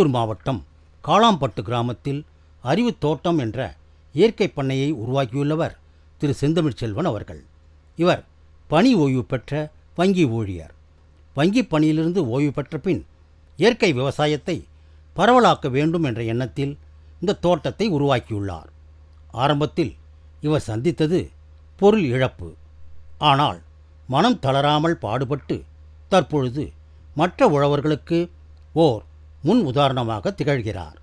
வேலூர் மாவட்டம் காளாம்பட்டு கிராமத்தில் அறிவு தோட்டம் என்ற இயற்கை பண்ணையை உருவாக்கியுள்ளவர் திரு செந்தமிழ் செல்வன் அவர்கள். இவர் பணி ஓய்வு பெற்ற வங்கி ஊழியர். வங்கி பணியிலிருந்து ஓய்வு பெற்ற பின் இயற்கை விவசாயத்தை பரவலாக்க வேண்டும் என்ற எண்ணத்தில் இந்த தோட்டத்தை உருவாக்கியுள்ளார். ஆரம்பத்தில் இவர் சந்தித்தது பொருள் இழப்பு. ஆனால் மனம் தளராமல் பாடுபட்டு தற்பொழுது மற்ற உழவர்களுக்கு ஓர் முன் உதாரணமாக திகழ்கிறார்.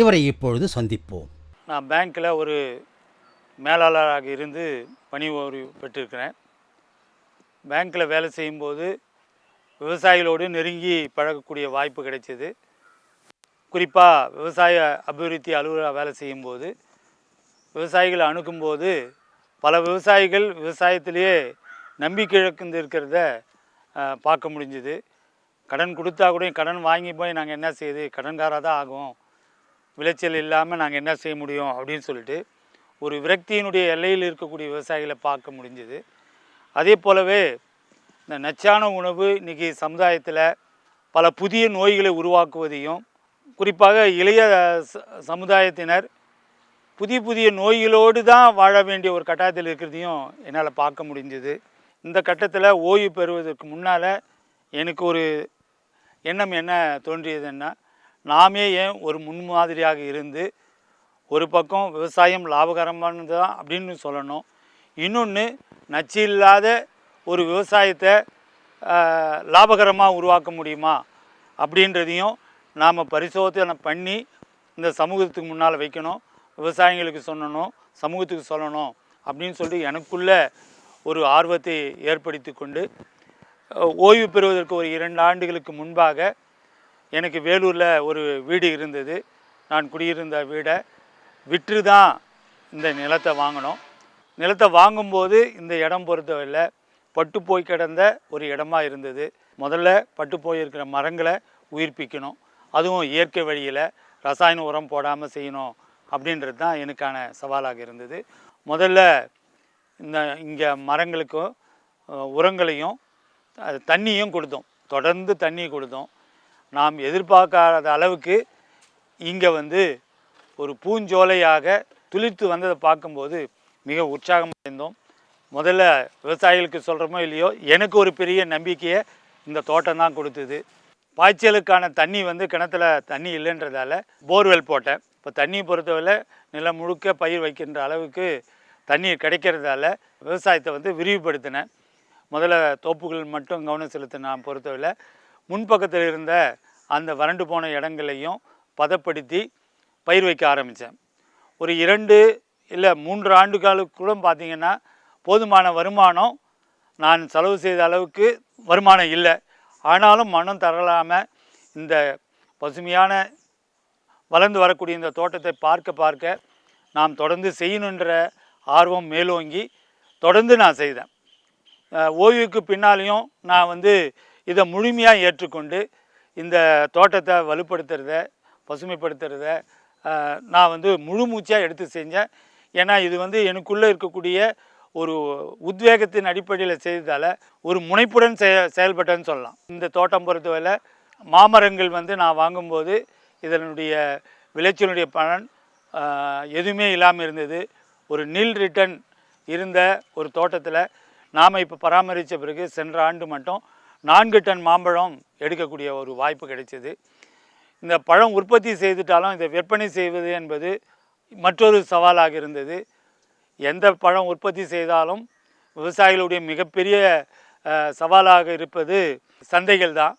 இவரை இப்பொழுது சந்திப்போம். நான் பேங்க்கில் ஒரு மேலாளராக இருந்து பணி ஓய்வு பெற்றிருக்கிறேன். பேங்க்கில் வேலை செய்யும்போது விவசாயிகளோடு நெருங்கி பழகக்கூடிய வாய்ப்பு கிடைச்சது. குறிப்பாக விவசாய அபிவிருத்தி அலுவலராக வேலை செய்யும்போது விவசாயிகளை அணுகும்போது பல விவசாயிகள் விவசாயத்திலேயே நம்பிக்கை இழந்து இருக்கிறத பார்க்க முடிஞ்சுது. கடன் கொடுத்தா கூட கடன் வாங்கி போய் நாங்கள் என்ன செய்யுது? கடன்காராக தான் ஆகும். விளைச்சல் இல்லாமல் நாங்கள் என்ன செய்ய முடியும்? அப்படின்னு சொல்லிட்டு ஒரு விரக்தியினுடைய எல்லையில் இருக்கக்கூடிய விவசாயிகளை பார்க்க முடிஞ்சுது. அதே போலவே இந்த நச்சான உணவு இன்றைக்கி சமுதாயத்தில் பல புதிய நோய்களை உருவாக்குவதையும் குறிப்பாக இளைய ச- சமுதாயத்தினர் புதிய புதிய நோய்களோடு தான் வாழ வேண்டிய ஒரு கட்டாயத்தில் இருக்கிறதையும் என்னால் பார்க்க முடிஞ்சது. இந்த கட்டத்தில் ஓய்வு பெறுவதற்கு முன்னால் எனக்கு ஒரு எண்ணம் என்ன தோன்றியதுன்னா நாமே ஏன் ஒரு முன்மாதிரியாக இருந்து ஒரு பக்கம் விவசாயம் லாபகரமானது தான் அப்படின்னு சொல்லணும். இன்னொன்று நச்சு இல்லாத ஒரு விவசாயத்தை லாபகரமாக உருவாக்க முடியுமா? அப்படின்றதையும் நாம் பரிசோதனை பண்ணி இந்த சமூகத்துக்கு முன்னால் வைக்கணும். விவசாயிகளுக்கு சொல்லணும் சமூகத்துக்கு சொல்லணும் அப்படின்னு சொல்லிட்டு எனக்குள்ள ஒரு ஆர்வத்தை ஏற்படுத்தி கொண்டு ஓய்வு பெறுவதற்கு ஒரு இரண்டு ஆண்டுகளுக்கு முன்பாக எனக்கு வேலூரில் ஒரு வீடு இருந்தது. நான் குடியிருந்த வீடை விற்று தான் இந்த நிலத்தை வாங்கினோம். நிலத்தை வாங்கும்போது இந்த இடம் பொறுத்தவரையில் பட்டு போய் கிடந்த ஒரு இடமா இருந்தது. முதல்ல பட்டு போயிருக்கிற மரங்களை உயிர்ப்பிக்கணும். அதுவும் இயற்கை வழியில் ரசாயன உரம் போடாமல் செய்யணும் அப்படின்றது தான் எனக்கான சவாலாக இருந்தது. முதல்ல இந்த இங்கே மரங்களுக்கும் உரங்களையும் அது தண்ணியும் கொடுத்தோம். தொடர்ந்து தண்ணி கொடுத்தோம். நாம் எதிர்பார்க்காத அளவுக்கு இங்கே வந்து ஒரு பூஞ்சோலையாக துளிர்த்து வந்ததை பார்க்கும்போது மிக உற்சாகம் அடைந்தோம் முதல்ல விவசாயிகளுக்கு சொல்கிறோமோ இல்லையோ எனக்கு ஒரு பெரிய நம்பிக்கையை இந்த தோட்டம் தான் கொடுத்தது. பாய்ச்சலுக்கான தண்ணி வந்து கிணத்துல தண்ணி இல்லைன்றதால போர்வெல் போட்டேன். இப்போ தண்ணி பொறுத்தவரை நிலம் முழுக்க பயிர் வைக்கின்ற அளவுக்கு தண்ணீர் கிடைக்கிறதால விவசாயத்தை வந்து விரிவுபடுத்தினேன். முதல்ல தோப்புகள் மட்டும் கவனம் செலுத்த நான் பொறுத்தவரை முன்பக்கத்தில் இருந்த அந்த வறண்டு போன இடங்களையும் பதப்படுத்தி பயிர் வைக்க ஆரம்பித்தேன். ஒரு இரண்டு இல்லை மூன்று ஆண்டுகளுக்குள்ள பார்த்திங்கன்னா போதுமான வருமானம் நான் செலவு செய்த அளவுக்கு வருமானம் இல்லை. ஆனாலும் மனம் தரலாமல் இந்த பசுமையான வளர்ந்து வரக்கூடிய இந்த தோட்டத்தை பார்க்க பார்க்க நாம் தொடர்ந்து செய்யணுன்ற ஆர்வம் மேலோங்கி தொடர்ந்து நான் செய்தேன். ஓய்வுக்கு பின்னாலையும் நான் வந்து இதை முழுமையாக ஏற்றுக்கொண்டு இந்த தோட்டத்தை வலுப்படுத்துறத பசுமைப்படுத்துறத நான் வந்து முழு மூச்சாக எடுத்து செஞ்சேன். ஏன்னா இது வந்து எனக்குள்ளே இருக்கக்கூடிய ஒரு உத்வேகத்தின் அடிப்படையில் செய்ததால் ஒரு முனைப்புடன் செய செயல்பட்டேன்னு சொல்லலாம். இந்த தோட்டம் பொறுத்தவரை மாமரங்கள் வந்து நான் வாங்கும்போது இதனுடைய விளைச்சலுடைய பலன் எதுவுமே இல்லாமல் இருந்தது. ஒரு நில் ரிட்டர்ன் இருந்த ஒரு தோட்டத்தில் நாம் இப்போ பராமரித்த பிறகு சென்ற ஆண்டு மட்டும் நான்கு டன் மாம்பழம் எடுக்கக்கூடிய ஒரு வாய்ப்பு கிடைச்சது. இந்த பழம் உற்பத்தி செய்துட்டாலும் இதை விற்பனை செய்வது என்பது மற்றொரு சவாலாக இருந்தது. எந்த பழம் உற்பத்தி செய்தாலும் விவசாயிகளுடைய மிகப்பெரிய சவாலாக இருப்பது சந்தைகள் தான்.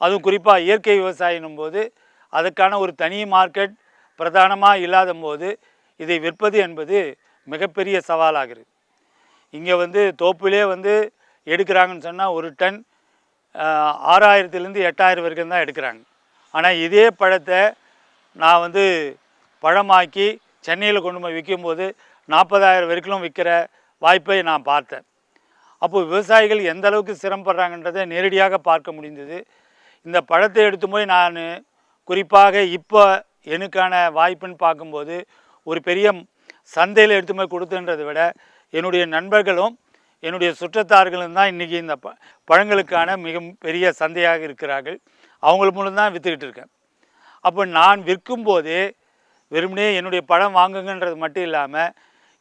அதுவும் குறிப்பாக இயற்கை விவசாயினும் போது அதுக்கான ஒரு தனி மார்க்கெட் பிரதானமாக இல்லாத போது இதை விற்பது என்பது மிகப்பெரிய சவாலாகிறது இங்கே வந்து தோப்பிலே வந்து எடுக்கிறாங்கன்னு சொன்னால் ஒரு டன் ஆறாயிரத்துலேருந்து எட்டாயிரம் வரைக்கும் தான் எடுக்கிறாங்க. ஆனால் இதே பழத்தை நான் வந்து பழமாக்கி சென்னையில் கொண்டு போய் விற்கும்போது நாற்பதாயிரம் வரைக்கும் விற்கிற வாய்ப்பை நான் பார்த்தேன். அப்போது விவசாயிகள் எந்த அளவுக்கு சிரமப்படுறாங்கன்றதை நேரடியாக பார்க்க முடிந்தது. இந்த பழத்தை எடுத்து போய் நான் குறிப்பாக இப்போ எனக்கான வாய்ப்புன்னு பார்க்கும்போது ஒரு பெரிய சந்தையில் எடுத்து போய் கொடுத்துன்றதை விட என்னுடைய நண்பர்களும் என்னுடைய சுற்றத்தார்களும் தான் இன்றைக்கி இந்த ப பழங்களுக்கான மிக பெரிய சந்தையாக இருக்கிறார்கள். அவங்கள மூலம் தான் விற்றுக்கிட்டு இருக்கேன். அப்போ நான் விற்கும்போது வெறுமனே என்னுடைய பழம் வாங்குங்கன்றது மட்டும் இல்லாமல்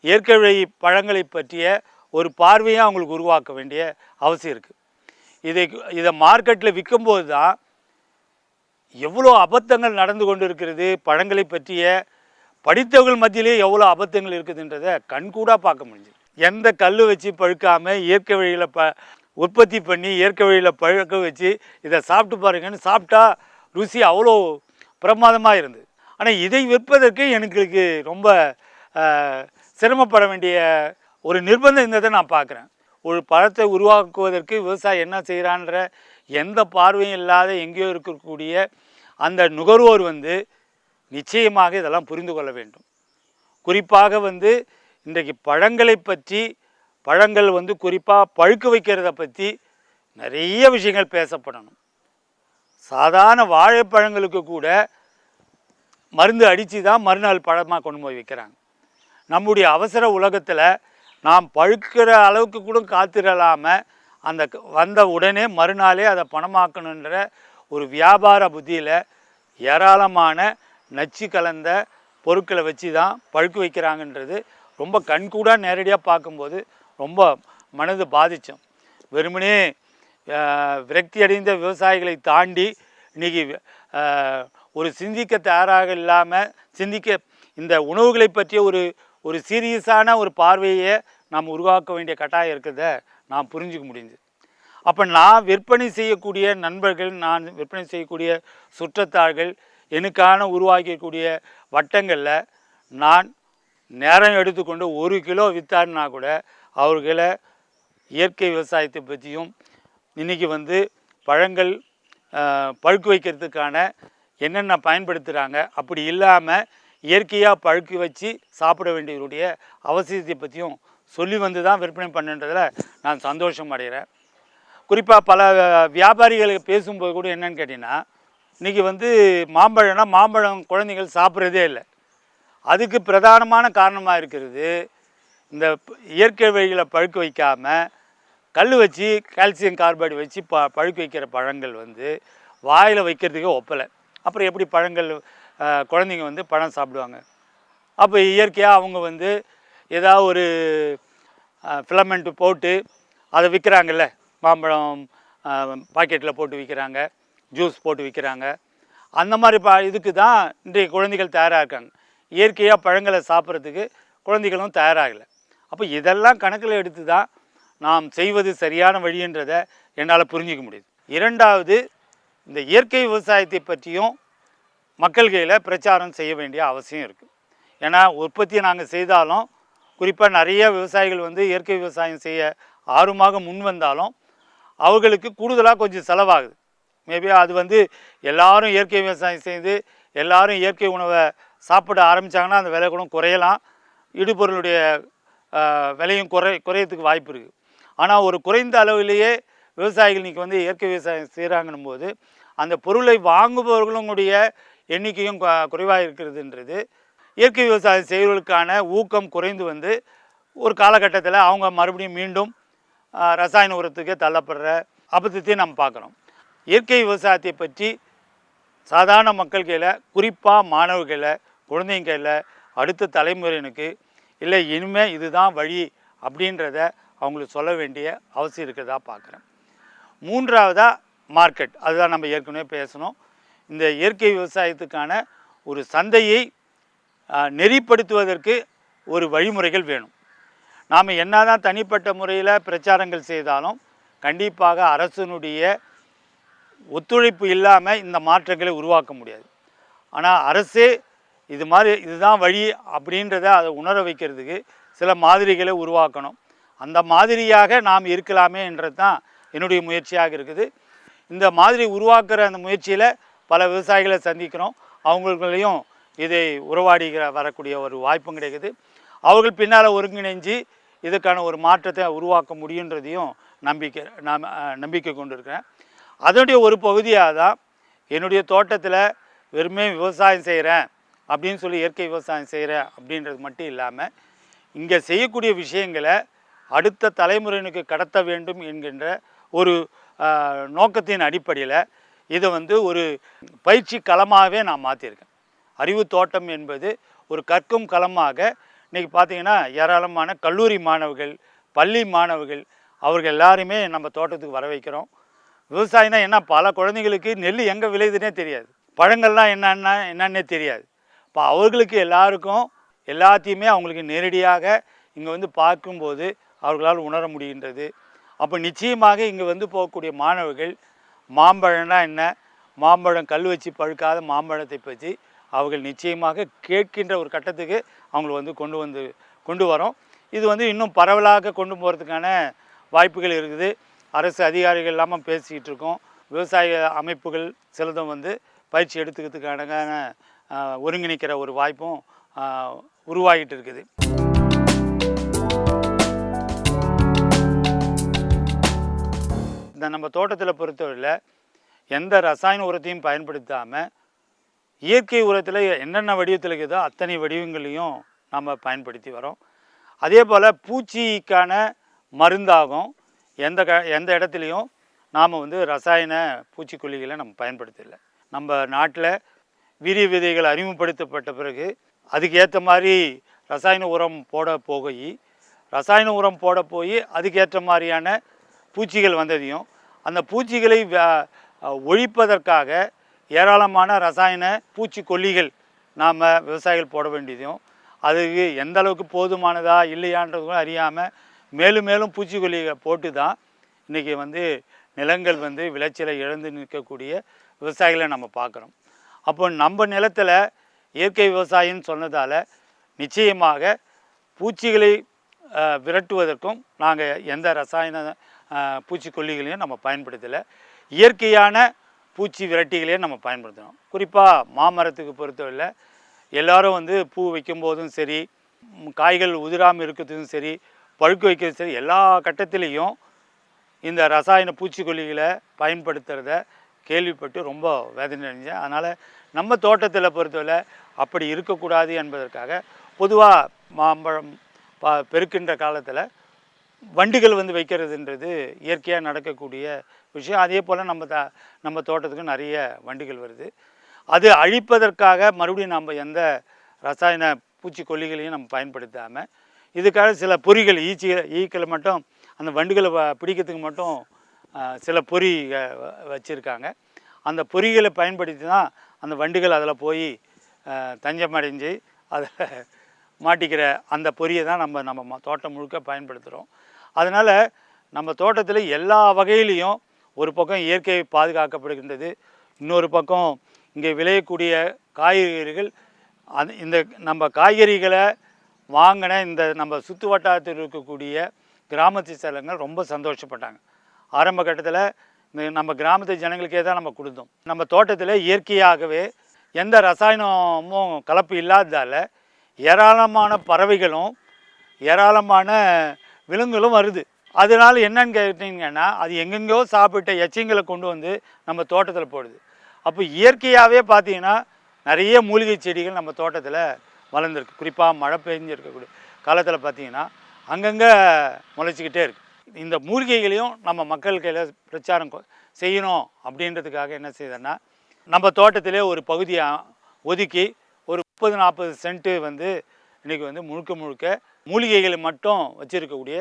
இயற்கை பழங்களை பற்றிய ஒரு பார்வையை அவங்களுக்கு உருவாக்க வேண்டிய அவசியம் இருக்குது இதை இதை மார்க்கெட்டில் விற்கும்போது தான் எவ்வளோ அபத்தங்கள் நடந்து கொண்டு இருக்கிறது பழங்களை பற்றிய படித்தவர்கள் மத்தியிலே எவ்வளோ அபத்தங்கள் இருக்குதுன்றதை கண்கூடாக பார்க்க முடிஞ்சுது. எந்த கல் வச்சு பழுக்காமல் இயற்கை வழியில் ப உற்பத்தி பண்ணி இயற்கை வழியில் பழுக்க வச்சு இதை சாப்பிட்டு பாருங்கன்னு சாப்பிட்டா ருசி அவ்வளோ பிரமாதமாக இருந்தது. ஆனால் இதை விற்பதற்கு எனக்கு ரொம்ப சிரமப்பட வேண்டிய ஒரு நிர்பந்தம் இருந்ததை நான் பார்க்குறேன். ஒரு பழத்தை உருவாக்குவதற்கு விவசாயி என்ன செய்கிறான்ற எந்த பார்வையும் இல்லாத எங்கேயோ இருக்கக்கூடிய அந்த நுகர்வோர் வந்து நிச்சயமாக இதெல்லாம் புரிந்து கொள்ள வேண்டும். குறிப்பாக வந்து இன்றைக்கு பழங்களை பற்றி பழங்கள் வந்து குறிப்பாக பழுக்க வைக்கிறத பற்றி நிறைய விஷயங்கள் பேசப்படணும். சாதாரண வாழைப்பழங்களுக்கு கூட மருந்து அடித்து தான் மறுநாள் பழமாக கொண்டு போய் வைக்கிறாங்க. நம்முடைய அவசர உலகத்தில் நாம் பழுக்கிற அளவுக்கு கூட காத்திரலாமல் அந்த வந்த உடனே மறுநாளே அதை பணமாக்கணுன்ற ஒரு வியாபார புத்தியில் ஏராளமான நச்சு கலந்த பொருட்களை வச்சு தான் பழுக்க வைக்கிறாங்கன்றது ரொம்ப கண்கூடாக நேரடியாக பார்க்கும்போது ரொம்ப மனது பாதித்தோம் வெறுமனே விரக்தி அடைந்த விவசாயிகளை தாண்டி இன்றைக்கி ஒரு சிந்திக்க தயாராக இல்லாமல் சிந்திக்க இந்த உணவுகளை பற்றிய ஒரு ஒரு சீரியஸான ஒரு பார்வையை நாம் உருவாக்க வேண்டிய கட்டாயம் இருக்கிறத நாம் புரிஞ்சுக்க முடிஞ்சு. அப்போ நான் விற்பனை செய்யக்கூடிய நண்பர்கள் நான் விற்பனை செய்யக்கூடிய சுற்றத்தார்கள் எனக்கான உருவாக்கக்கூடிய வட்டங்களில் நான் நேரம் எடுத்துக்கொண்டு ஒரு கிலோ வித்தாருனா கூட அவர்களை இயற்கை விவசாயத்தை பற்றியும் இன்றைக்கி வந்து பழங்கள் பழுக்கு வைக்கிறதுக்கான என்னென்ன பயன்படுத்துகிறாங்க அப்படி இல்லாமல் இயற்கையாக பழுக்க வச்சு சாப்பிட வேண்டியவருடைய அவசியத்தை பற்றியும் சொல்லி வந்து தான் விற்பனை பண்ணுன்றதில் நான் சந்தோஷம் அடைகிறேன் குறிப்பாக பல வியாபாரிகளுக்கு பேசும்போது கூட என்னென்னு கேட்டிங்கன்னா இன்றைக்கி வந்து மாம்பழம்னா மாம்பழம் குழந்தைகள் சாப்பிட்றதே இல்லை. அதுக்கு பிரதானமான காரணமாக இருக்கிறது இந்த இயற்கை வழிகளை பழுக்க வைக்காமல் கல் வச்சு கால்சியம் கார்பைடு வச்சு ப பழுக்க வைக்கிற பழங்கள் வந்து வாயில் வைக்கிறதுக்கே ஒப்பலை. அப்புறம் எப்படி பழங்கள் குழந்தைங்க வந்து பழம் சாப்பிடுவாங்க. அப்போ இயற்கையாக அவங்க வந்து ஏதாவது ஒரு ஃபிலமெண்ட்டு போட்டு அதை விற்கிறாங்கல்ல மாம்பழம் பாக்கெட்டில் போட்டு விற்கிறாங்க ஜூஸ் போட்டு விற்கிறாங்க அந்த மாதிரி பா இதுக்கு தான் இன்றைய குழந்தைகள் தயாராக இருக்காங்க. இயற்கையாக பழங்களை சாப்பிட்றதுக்கு குழந்தைகளும் தயாராகலை. அப்போ இதெல்லாம் கணக்கில் எடுத்து தான் நாம் செய்வது சரியான வழின்றதை என்னால் புரிஞ்சிக்க முடியுது. இரண்டாவது இந்த இயற்கை விவசாயத்தை பற்றியும் மக்கள் கையில் பிரச்சாரம் செய்ய வேண்டிய அவசியம் இருக்குது ஏன்னா உற்பத்தியை நாங்கள் செய்தாலும் குறிப்பாக நிறைய விவசாயிகள் வந்து இயற்கை விவசாயம் செய்ய ஆர்வமாக முன் வந்தாலும் அவர்களுக்கு கூடுதலாக கொஞ்சம் செலவாகுது. மேபி அது வந்து எல்லாரும் இயற்கை விவசாயம் செய்து எல்லாரும் இயற்கை உணவை சாப்பிட ஆரம்பித்தாங்கன்னா அந்த விலை கூட குறையலாம். இடுபொருளுடைய விலையும் குறை குறையறதுக்கு வாய்ப்பு இருக்குது ஆனால் ஒரு குறைந்த அளவிலேயே விவசாயிகள் இன்றைக்கி வந்து இயற்கை விவசாயம் செய்கிறாங்கன்னும் போது அந்த பொருளை வாங்குபவர்களுடைய எண்ணிக்கையும் குறைவாக இருக்கிறதுன்றது இயற்கை விவசாயம் செய்வதற்கான ஊக்கம் குறைந்து வந்து ஒரு காலகட்டத்தில் அவங்க மறுபடியும் மீண்டும் ரசாயன உரத்துக்கே தள்ளப்படுற அபத்தத்தையும் நம்ம பார்க்குறோம். இயற்கை விவசாயத்தை பற்றி சாதாரண மக்கள் கையில் குறிப்பாக மாணவர்களை குழந்தைங்க கையில் அடுத்த தலைமுறையினுக்கு இல்லை இனிமே இதுதான் வழி அப்படின்றத அவங்களுக்கு சொல்ல வேண்டிய அவசியம் இருக்கிறதா பார்க்குறேன். மூன்றாவதாக மார்க்கெட் அதுதான் நம்ம ஏற்கனவே பேசணும் இந்த இயற்கை விவசாயத்துக்கான ஒரு சந்தையை நெறிப்படுத்துவதற்கு ஒரு வழிமுறைகள் வேணும். நாம் என்ன தான் தனிப்பட்ட முறையில் பிரச்சாரங்கள் செய்தாலும் கண்டிப்பாக அரசனுடைய ஒத்துழைப்பு இல்லாமல் இந்த மாற்றங்களை உருவாக்க முடியாது. ஆனால் அரசே இது மாதிரி இதுதான் வழி அப்படின்றத அதை உணர வைக்கிறதுக்கு சில மாதிரிகளை உருவாக்கணும். அந்த மாதிரியாக நாம் இருக்கலாமே என்றது தான் என்னுடைய முயற்சியாக இருக்குது. இந்த மாதிரி உருவாக்குற அந்த முயற்சியில் பல விவசாயிகளை சந்திக்கிறோம். அவங்களையும் இதை உறவாடிகிற வரக்கூடிய ஒரு வாய்ப்பும் கிடைக்குது. அவர்கள் பின்னால் ஒருங்கிணைஞ்சு இதுக்கான ஒரு மாற்றத்தை உருவாக்க முடியுன்றதையும் நம்பிக்கை நான் நம்பிக்கை கொண்டு இருக்கிறேன் அதனுடைய ஒரு பகுதியாக தான் என்னுடைய தோட்டத்தில் வெறுமே விவசாயம் செய்கிறேன் அப்படின்னு சொல்லி இயற்கை விவசாயம் செய்கிறேன் அப்படின்றது மட்டும் இல்லாமல் இங்கே செய்யக்கூடிய விஷயங்களை அடுத்த தலைமுறையினுக்கு கடத்த வேண்டும் என்கின்ற ஒரு நோக்கத்தின் அடிப்படையில் இதை வந்து ஒரு பயிற்சி களமாகவே நான் மாற்றிருக்கேன் அறிவு தோட்டம் என்பது ஒரு கற்கும் களமாக இன்றைக்கி பார்த்தீங்கன்னா ஏராளமான கல்லூரி மாணவர்கள் பள்ளி மாணவர்கள் அவர்கள் எல்லாருமே நம்ம தோட்டத்துக்கு வர வைக்கிறோம். விவசாயம்னா என்ன? பல குழந்தைங்களுக்கு நெல் எங்கே விளையுதுன்னே தெரியாது. பழங்கள்லாம் என்னன்னா என்னன்னே தெரியாது. இப்போ அவர்களுக்கு எல்லாருக்கும் எல்லாத்தையுமே அவங்களுக்கு நேரடியாக இங்கே வந்து பார்க்கும்போது அவர்களால் உணர முடிகின்றது. அப்போ நிச்சயமாக இங்கே வந்து போகக்கூடிய மாணவர்கள் மாம்பழம்னா என்ன? மாம்பழம் கல் வச்சு பழுக்காத மாம்பழத்தை பற்றி அவர்கள் நிச்சயமாக கேட்கின்ற ஒரு கட்டத்துக்கு அவங்களை வந்து கொண்டு வந்து கொண்டு வரோம். இது வந்து இன்னும் பரவலாக கொண்டு போகிறதுக்கான வாய்ப்புகள் இருக்குது. அரசு அதிகாரிகள் இல்லாமல் பேசிக்கிட்டு இருக்கோம். விவசாய அமைப்புகள் சிலதும் வந்து பயிற்சி எடுத்துக்கிறதுக்கான ஒருங்கிணைக்கிற ஒரு வாய்ப்பும் உருவாகிட்டு இருக்குது இந்த நம்ம தோட்டத்தில் பொறுத்தவரையில் எந்த ரசாயன உரத்தையும் பயன்படுத்தாமல் இயற்கை உரத்தில் என்னென்ன வடிவத்தில் இருக்குதோ அத்தனை வடிவங்களையும் நம்ம பயன்படுத்தி வரோம் அதே போல் பூச்சிக்கான மருந்தாகும் எந்த க எந்த இடத்துலையும் நாம் வந்து ரசாயன பூச்சிக்கொல்லிகளை நம்ம பயன்படுத்தலை. நம்ம நாட்டில் வீரிய விதைகள் அறிமுகப்படுத்தப்பட்ட பிறகு அதுக்கு ஏற்ற மாதிரி ரசாயன உரம் போட போய் ரசாயன உரம் போட போய் அதுக்கேற்ற மாதிரியான பூச்சிகள் வந்ததையும் அந்த பூச்சிகளை வ- ஒழிப்பதற்காக ஏராளமான ரசாயன பூச்சிக்கொல்லிகள் நாம் விவசாயிகள் போட வேண்டியதையும் அதுக்கு எந்த அளவுக்கு போதுமானதா இல்லையான்றதும் அறியாமல் மேலும் மேலும் பூச்சிக்கொல்லிகள் போட்டு தான் இன்றைக்கி வந்து நிலங்கள் வந்து விளைச்சலை இழந்து நிற்கக்கூடிய விவசாயிகளை நம்ம பார்க்குறோம். அப்போ நம்ம நிலத்தில் இயற்கை விவசாயம்னு சொன்னதால் நிச்சயமாக பூச்சிகளை விரட்டுவதற்கும் நாங்கள் எந்த ரசாயன பூச்சிக்கொல்லிகளையும் நம்ம பயன்படுத்தலை. இயற்கையான பூச்சி விரட்டிகளையும் நம்ம பயன்படுத்தணும் குறிப்பாக மாமரத்துக்கு பொறுத்தவரையில் எல்லாரும் வந்து பூ வைக்கும்போதும் சரி காய்கள் உதிராமல் இருக்கிறதும் சரி பழுக்க வைக்கிறதும் சரி எல்லா கட்டத்திலையும் இந்த ரசாயன பூச்சிக்கொல்லிகளை பயன்படுத்துகிறத கேள்விப்பட்டு ரொம்ப வேதனை அடைஞ்சேன். அதனால் நம்ம தோட்டத்தில் பொறுத்தவரை அப்படி இருக்கக்கூடாது என்பதற்காக பொதுவாக மாம்பழம் பா பெருக்கின்ற காலத்தில் வண்டிகள் வந்து வைக்கிறதுன்றது இயற்கையாக நடக்கக்கூடிய விஷயம். அதே போல் நம்ம த நம்ம தோட்டத்துக்கு நிறைய வண்டிகள் வருது. அது அழிப்பதற்காக மறுபடியும் நம்ம எந்த ரசாயன பூச்சிக்கொல்லிகளையும் நம்ம பயன்படுத்தாமல் இதுக்காக சில பொறிகள் ஈச்சி ஈக்களை மட்டும் அந்த வண்டுகளை வ- பிடிக்கிறதுக்கு மட்டும் சில பொறி வச்சுருக்காங்க. அந்த பொறிகளை பயன்படுத்தி தான் அந்த வண்டுகள் அதில் போய் தஞ்சமடைஞ்சு தஞ்சம் அடைஞ்சு அதில் மாட்டிக்கிற அந்த பொரியை தான் நம்ம நம்ம ம- தோட்டம் முழுக்க பயன்படுத்துகிறோம் அதனால் நம்ம தோட்டத்தில் எல்லா வகையிலையும் ஒரு பக்கம் இயற்கை பாதுகாக்கப்படுகின்றது இன்னொரு பக்கம் இங்கே விளையக்கூடிய காய்கறிகள் அது இந்த நம்ம காய்கறிகளை வாங்கின இந்த நம்ம சுற்று வட்டாரத்தில் இருக்கக்கூடிய கிராமத்து செலங்கள் ரொம்ப சந்தோஷப்பட்டாங்க. ஆரம்ப கட்டத்தில் நம்ம கிராமத்து ஜனங்களுக்கே தான் நம்ம கொடுத்தோம். நம்ம தோட்டத்தில் இயற்கையாகவே எந்த ரசாயனமும் கலப்பு இல்லாததால் ஏராளமான பறவைகளும் ஏராளமான விலங்குகளும் வருது. அதனால் என்னன்னு கேட்டிங்கன்னா அது எங்கெங்கோ சாப்பிட்ட எச்சங்களை கொண்டு வந்து நம்ம தோட்டத்தில் போடுது. அப்போ இயற்கையாகவே பார்த்தீங்கன்னா நிறைய மூலிகை செடிகள் நம்ம தோட்டத்தில் வளர்ந்துருக்கு. குறிப்பாக மழை பெஞ்சு இருக்கக்கூடிய காலத்தில் பார்த்தீங்கன்னா அங்கங்கே முளைச்சிக்கிட்டே இருக்குது இந்த மூலிகைகளையும் நம்ம மக்கள் கையில் பிரச்சாரம் கொ- செய்யணும் அப்படின்றதுக்காக என்ன செய்தேன்னா நம்ம தோட்டத்திலே ஒரு பகுதியை ஒதுக்கி ஒரு முப்பது நாற்பது சென்ட்டு வந்து இன்றைக்கி வந்து முழுக்க முழுக்க மூலிகைகளை மட்டும் வச்சுருக்கக்கூடிய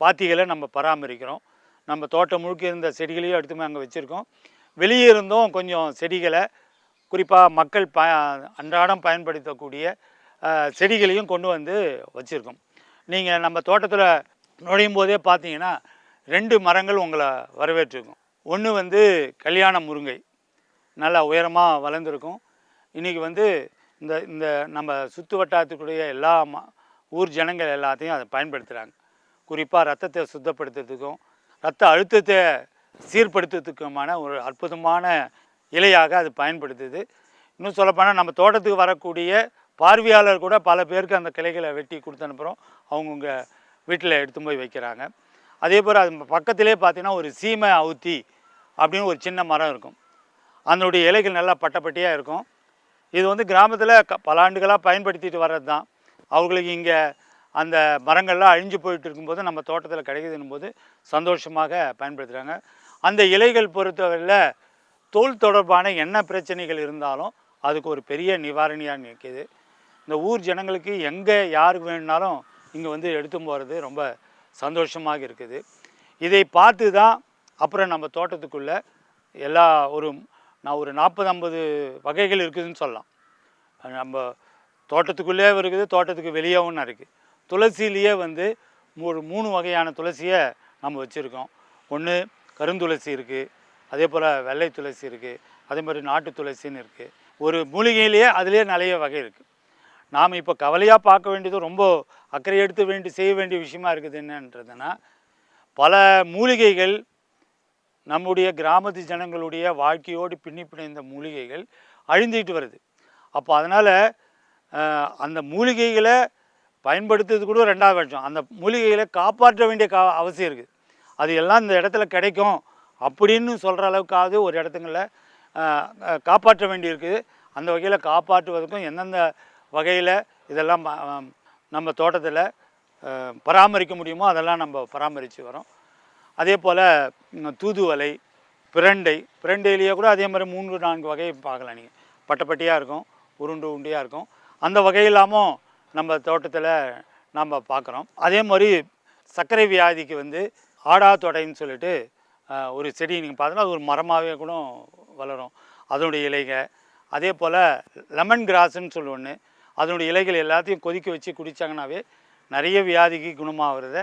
பாத்திகளை நம்ம பராமரிக்கிறோம். நம்ம தோட்டம் முழுக்க இருந்த செடிகளையும் எடுத்து போய் அங்கே வச்சுருக்கோம். வெளியே இருந்தும் கொஞ்சம் செடிகளை குறிப்பாக மக்கள் ப அன்றாடம் பயன்படுத்தக்கூடிய செடிகளையும் கொண்டு வந்து வச்சுருக்கோம். நீங்கள் நம்ம தோட்டத்தில் நுழையும் போதே பார்த்தீங்கன்னா ரெண்டு மரங்கள் உங்களை வரவேற்றிருக்கும். ஒன்று வந்து கல்யாண முருங்கை. நல்லா உயரமாக வளர்ந்துருக்கும். இன்றைக்கி வந்து இந்த இந்த நம்ம சுற்று வட்டாரத்துக்குடைய எல்லா ம ஊர் ஜனங்கள் எல்லாத்தையும் அதை பயன்படுத்துகிறாங்க குறிப்பாக ரத்தத்தை சுத்தப்படுத்துறதுக்கும் ரத்த அழுத்தத்தை சீர்படுத்துறதுக்குமான ஒரு அற்புதமான இலையாக அது பயன்படுத்துது. இன்னும் சொல்லப்போனால் நம்ம தோட்டத்துக்கு வரக்கூடிய பார்வையாளர் கூட பல பேருக்கு அந்த கிளைகளை வெட்டி கொடுத்து அனுப்புகிறோம் அவங்கவுங்க வீட்டில் எடுத்து போய் வைக்கிறாங்க. அதே போல் அது பக்கத்திலே பார்த்தீங்கன்னா ஒரு சீமை அவுத்தி அப்படின்னு ஒரு சின்ன மரம் இருக்கும். அதனுடைய இலைகள் நல்லா பட்டப்பட்டியாக இருக்கும். இது வந்து கிராமத்தில் க பல ஆண்டுகளாக பயன்படுத்திட்டு வர்றது தான் அவங்களுக்கு இங்கே அந்த மரங்கள்லாம் அழிஞ்சு போயிட்டு இருக்கும்போது நம்ம தோட்டத்தில் கிடைக்குதுன்னும் போது சந்தோஷமாக பயன்படுத்துகிறாங்க அந்த இலைகள் பொறுத்தவரையில் தோல் தொடர்பான என்ன பிரச்சனைகள் இருந்தாலும் அதுக்கு ஒரு பெரிய நிவாரணியாக நிற்கிது இந்த ஊர் ஜனங்களுக்கு எங்கே யாருக்கு வேணுனாலும் இங்கே வந்து எடுத்து போகிறது ரொம்ப சந்தோஷமாக இருக்குது. இதை பார்த்து தான் அப்புறம் நம்ம தோட்டத்துக்குள்ளே எல்லா ஒரு நான் ஒரு நாற்பது ஐம்பது வகைகள் இருக்குதுன்னு சொல்லலாம். நம்ம தோட்டத்துக்குள்ளே இருக்குது தோட்டத்துக்கு வெளியேவும் இருக்குது துளசியிலேயே வந்து ஒரு மூணு வகையான துளசியை நம்ம வச்சுருக்கோம். ஒன்று கருந்துளசி இருக்குது அதே போல் வெள்ளை துளசி இருக்குது அதே மாதிரி நாட்டு துளசின்னு இருக்குது ஒரு மூலிகையிலேயே அதுலேயே நிறைய வகை இருக்குது நாம் இப்போ கவலையாக பார்க்க வேண்டியது ரொம்ப அக்கறை எடுத்து வேண்டி செய்ய வேண்டிய விஷயமா இருக்குது என்னன்றதுன்னா பல மூலிகைகள் நம்முடைய கிராமத்து ஜனங்களுடைய வாழ்க்கையோடு பின்னி பிணைந்த மூலிகைகள் அழிந்துக்கிட்டு வருது. அப்போ அதனால் அந்த மூலிகைகளை பயன்படுத்துறது கூட ரெண்டாவது பட்சம் அந்த மூலிகைகளை காப்பாற்ற வேண்டிய கா அவசியம் இருக்குது. அது எல்லாம் இந்த இடத்துல கிடைக்கும் அப்படின்னு சொல்கிற அளவுக்காவது ஒரு இடத்துங்களில் காப்பாற்ற வேண்டியிருக்குது அந்த வகையில் காப்பாற்றுவதற்கும் எந்தெந்த வகையில் இதெல்லாம் ம- நம்ம தோட்டத்தில் பராமரிக்க முடியுமோ அதெல்லாம் நம்ம பராமரித்து வரோம். அதே போல் தூதுவலை பிரண்டை பிரண்டையிலேயே கூட அதே மாதிரி மூன்று நான்கு வகை பார்க்கலாம் நீங்கள் பட்டப்பட்டியாக இருக்கும் உருண்டு உண்டியாக இருக்கும். அந்த வகையில்லாமல் நம்ம தோட்டத்தில் நம்ம பார்க்குறோம் அதே மாதிரி சர்க்கரை வியாதிக்கு வந்து ஆடா தொடைன்னு சொல்லிட்டு ஒரு செடி நீங்கள் பார்த்தோன்னா அது ஒரு மரமாகவே கூட வளரும். அதனுடைய இலைகள் அதே போல் லெமன் கிராஸ்ன்னு சொல்லி ஒன்று அதனுடைய இலைகள் எல்லாத்தையும் கொதிக்க வச்சு குடித்தாங்கனாவே நிறைய வியாதிக்கு குணமாகிறத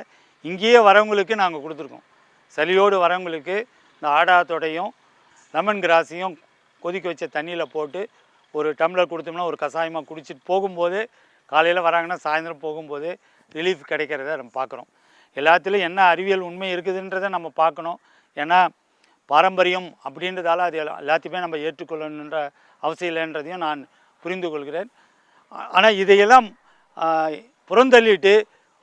இங்கேயே வரவங்களுக்கு நாங்கள் கொடுத்துருக்கோம். சளியோடு வரவங்களுக்கு இந்த ஆடா தொடையும் லெமன் கிராஸையும் கொதிக்க வச்ச தண்ணியில் போட்டு ஒரு டம்ளர் கொடுத்தோம்னா ஒரு கஷாயமாக குடிச்சிட்டு போகும்போது காலையில் வராங்கன்னா சாயந்தரம் போகும்போது ரிலீஃப் கிடைக்கிறத நம்ம பார்க்குறோம் எல்லாத்துலேயும் என்ன அறிவியல் உண்மை இருக்குதுன்றதை நம்ம பார்க்கணும் ஏன்னா பாரம்பரியம் அப்படின்றதால அது எல்லாத்தையுமே நம்ம ஏற்றுக்கொள்ளணுன்ற அவசியம் இல்லைன்றதையும் நான் புரிந்து கொள்கிறேன். ஆனால் இதையெல்லாம் புறந்தள்ளிட்டு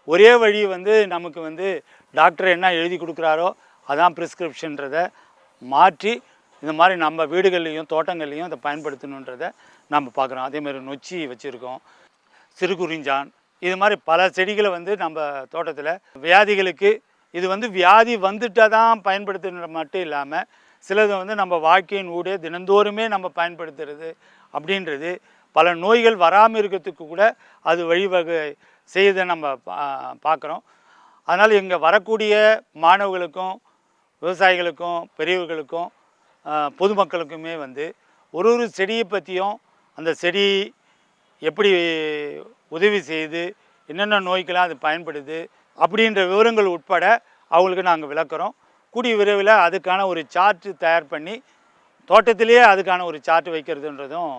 ஒரே வழி வந்து நமக்கு வந்து டாக்டர் என்ன எழுதி கொடுக்குறாரோ அதான் ப்ரிஸ்கிரிப்ஷன்றதை மாற்றி இந்த மாதிரி நம்ம வீடுகள்லேயும் தோட்டங்கள்லேயும் அதை பயன்படுத்தணுன்றதை நம்ம பார்க்குறோம். அதேமாதிரி நொச்சி வச்சுருக்கோம் சிறுகுறிஞ்சான் இது மாதிரி பல செடிகளை வந்து நம்ம தோட்டத்தில் வியாதிகளுக்கு இது வந்து வியாதி வந்துட்டால் தான் பயன்படுத்துகிற மட்டும் இல்லாமல் சிலது வந்து நம்ம வாழ்க்கையின் ஊடே தினந்தோறுமே நம்ம பயன்படுத்துறது அப்படின்றது பல நோய்கள் வராமல் இருக்கிறதுக்கு கூட அது வழிவகை செய்யதை நம்ம பா- பார்க்குறோம். அதனால் இங்கே வரக்கூடிய மாணவர்களுக்கும் விவசாயிகளுக்கும் பெரியவர்களுக்கும் பொதுமக்களுக்குமே வந்து ஒரு ஒரு செடியை பற்றியும் அந்த செடி எப்படி உதவி செய்து என்னென்ன நோய்க்கெல்லாம் அது பயன்படுது அப்படின்ற விவரங்கள் உட்பட அவங்களுக்கு நாங்கள் விளக்குறோம். கூடிய விரைவில் அதுக்கான ஒரு சார்ட்டு தயார் பண்ணி தோட்டத்திலேயே அதுக்கான ஒரு சார்ட் வைக்கிறதுன்றதும்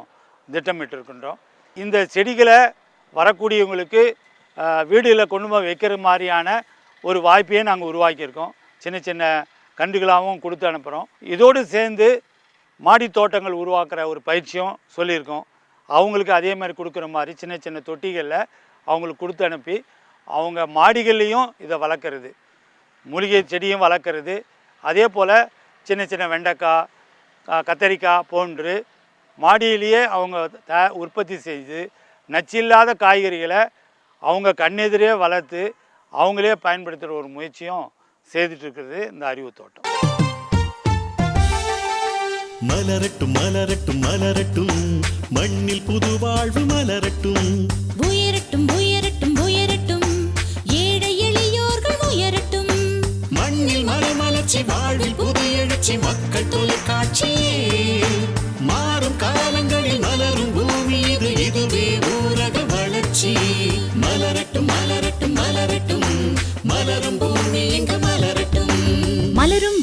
திட்டமிட்டு இருக்கின்றோம் இந்த செடிகளை வரக்கூடியவங்களுக்கு வீடுகளில் கொண்டு போய் வைக்கிற மாதிரியான ஒரு வாய்ப்பையே நாங்கள் உருவாக்கியிருக்கோம். சின்ன சின்ன கன்றுகளாகவும் கொடுத்து அனுப்புகிறோம் இதோடு சேர்ந்து மாடி தோட்டங்கள் உருவாக்குற ஒரு பயிற்சியும் சொல்லியிருக்கோம். அவங்களுக்கு அதே மாதிரி கொடுக்குற மாதிரி சின்ன சின்ன தொட்டிகளில் அவங்களுக்கு கொடுத்து அனுப்பி அவங்க மாடிகள்லேயும் இதை வளர்க்குறது. மூலிகை செடியும் வளர்க்குறது. அதே போல் சின்ன சின்ன வெண்டைக்காய் கத்தரிக்காய் போன்று மாடியிலேயே அவங்க த உற்பத்தி செய்து நச்சில்லாத காய்கறிகளை அவங்க கண்ணெதிரே வளர்த்து அவங்களே பயன்படுத்துகிற ஒரு முயற்சியும் செய்துட்டு இருக்கிறது இந்த அறிவு தோட்டம் மலரட்டும் மலரட்டும் மலரட்டும். மண்ணில் புது வாழ்வு மலரட்டும். உயரட்டும் உயரட்டும் உயரட்டும். ஏழை எளியோர்கள் உயரட்டும். மண்ணில் மலமலர்ச்சி வாழ்வில் புது எழுச்சி மக்கள் தொலைக்காட்சி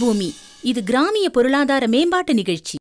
பூமி. இது கிராமிய பொருளாதார மேம்பாட்டு நிகழ்ச்சி.